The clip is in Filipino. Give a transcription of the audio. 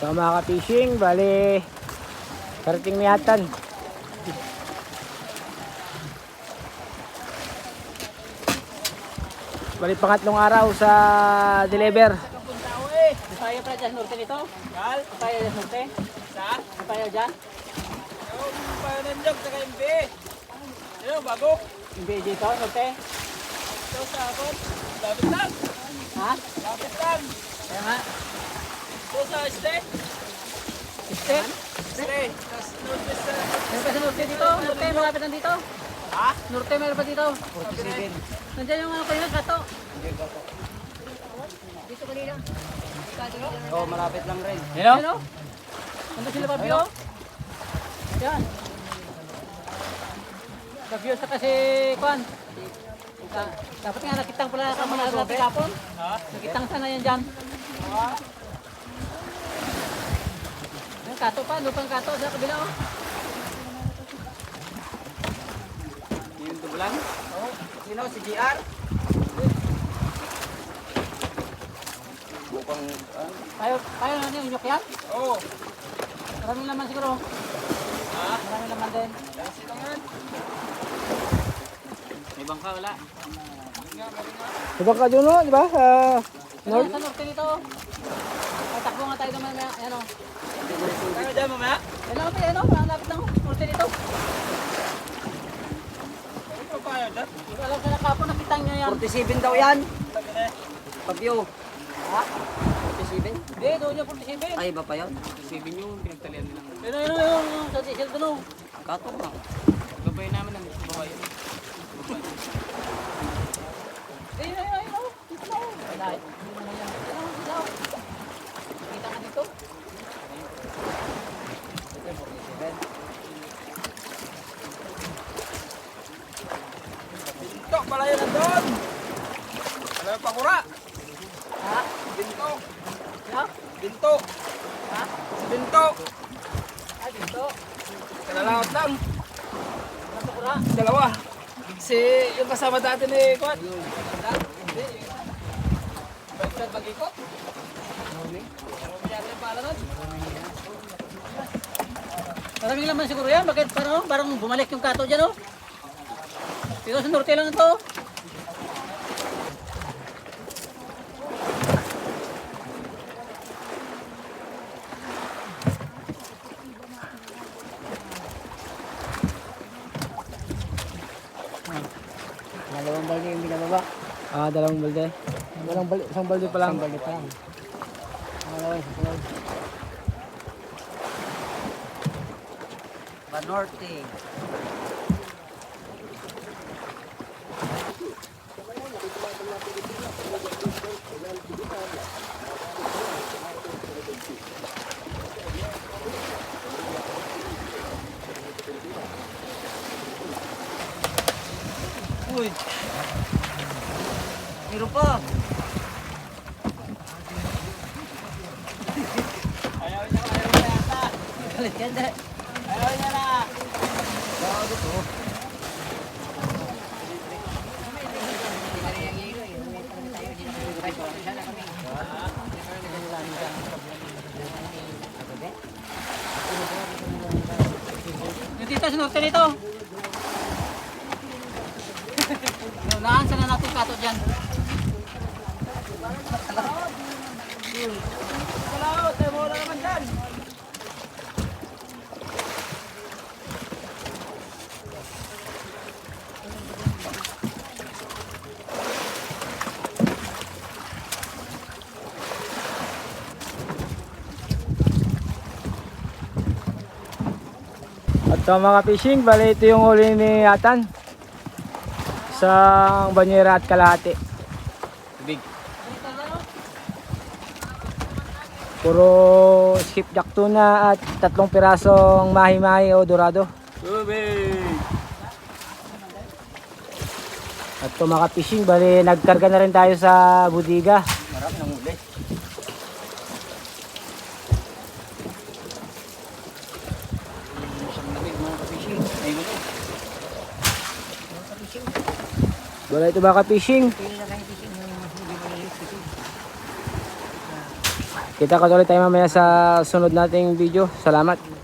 So mga ka-fishing, bali karating miyatan. Bali pangatlong araw sa deliver. Saya pa dyan norte nito? Gal? Saya dyan norte? Sa? Saya dyan? Yung pananjog sa KMB. Yung bago. Hindi dito, norte? Ito sa akon. Lapit lang. Ha? Lapit lang. Kaya Step? Este. Tapos notice sa... Norte dito? Norte, malapit lang dito? Ha? Norte, meron pa dito? 47. Nandiyan yung ano kanina, kato. Dito kanina. Oo, malapit lang rin. Hello? Hello? Nandun sila Fabio? Yan. Fabio sa kasi, Kwan. Da- Dapat nga nakitang pala kami na natin kapon. Ha? Nakitang sana yan dyan. Ang kato pa, lupang kato sa kabila oh. Yung tubulan? Oo. Sino? Si GR? Bukang... ah? Tayo, tayo na yung inyok yan. Oo. Maraming laman siguro. Ha? Maraming laman din. Kasi lang yan. May bangka wala. Diba ka doon, no? di ba? Ah, North? Sa norte dito. Ay, takbo nga tayo naman. Ano? Dyan mamaya. Yan lang tayo, ano? Malapit lang. Norte dito. Ito pa yun dyan. Alam sa nakapon, nakitang nyo yan. 47 daw yan. Pabyo. Ha? 47? Hindi, doon yung 47. Ay, iba pa yun? 47 yung pinagtalian nilang. Yun, yun, yung sa diesel doon. Kato nga. Gabay namin ang babae yun. Ayun, ayun, ayun. oh. Dito na. oh. Wala. Hindi naman yan. Ayun, oh, dito. Kita ka dito. Binto, pala yun nandun. Alam mo pakura? Ha? Binto. Ha? Binto. Ha? Binto. Ah, dito. Kalalawat lang. Ano sa kura? Dalawa. Si yung kasama dati ni Kwan. Hindi. Pala nun? Maraming laman siguro yan. Bakit parang, parang bumalik yung kato dyan, oh? Dito sa norte lang ito. Dalawang balde yung binababa. Ah, dalawang balde. Walang balde, isang balde pa lang. Isang balde pa lang. Dalawa, balde. Banorte. Uy. Meron pa. Ayaw niya, ayaw niya yata. Balik yan dahil. Ayaw niya na. Yung dito sa norte nito. Naan sana natin kato dyan. Wala, tayo wala naman dyan. At sa mga fishing, bali ito yung huli ni Atan. Sa banyera at kalahati. Big. Puro skipjack tuna at tatlong pirasong mahi-mahi o dorado. Tubig. At ito mga fishing, bali nagkarga na rin tayo sa budiga. Bali ito mga fishing. Kita ko ulit tayo mamaya sa sunod nating video. Salamat.